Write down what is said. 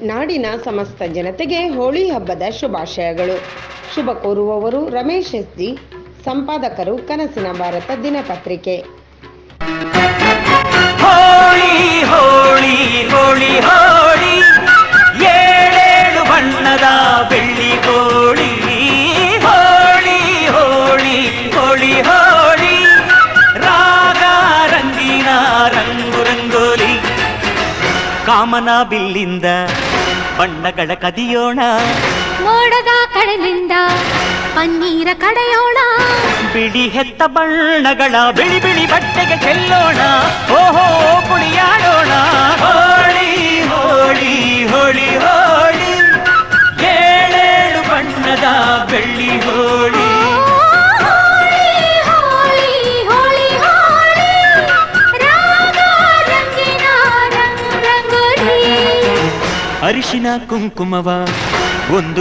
ನಾಡಿನ ಸಮಸ್ತ ಜನತೆಗೆ ಹೋಳಿ ಹಬ್ಬದ ಶುಭಾಶಯಗಳು. ಶುಭ ಕೋರುವವರು ರಮೇಶ್ ಎಸ್ ಜಿ ಸಂಪಾದಕರು ಕನಸಿನ ಭಾರತ ದಿನಪತ್ರಿಕೆ ಹೋಳಿ ಹೋಳಿ ಹೋಳಿ ಹೋಳಿ, ಏಳೇಳು ಬಣ್ಣದ ಬೆಳ್ಳಿ ಹೋಳಿ ಹೋಳಿ ಹೋಳಿ ಹೋಳಿ ಹೋಳಿ, ರಾಗ ರಂಗಿನ ರಂಗು ರಂಗೋಲಿ. ಕಾಮನ ಬಿಲ್ಲಿಂದ ಬಣ್ಣಗಳ ಕದಿಯೋಣ. ಮೋಡದ ಕಡಲಿಂದ ಪನ್ನೀರ ಕಡೆಯೋಣ. ಬಿಳಿ ಹೆತ್ತ ಬಣ್ಣಗಳ ಬಿಳಿ ಬಿಳಿ ಬಟ್ಟೆಗೆ ಚೆಲ್ಲೋಣ. ಓಹೋ ಕುಣಿಯಾಡೋಣ. ಹೋಳಿ ಹೋಳಿ ಹೋಳಿ ಹೋಳಿ. ಏಳೇಳು ಬಣ್ಣದ ಬೆಳ್ಳಿ ಹೋಳಿ ಅರಿಶಿನ ಕುಂಕುಮವ ಒಂದು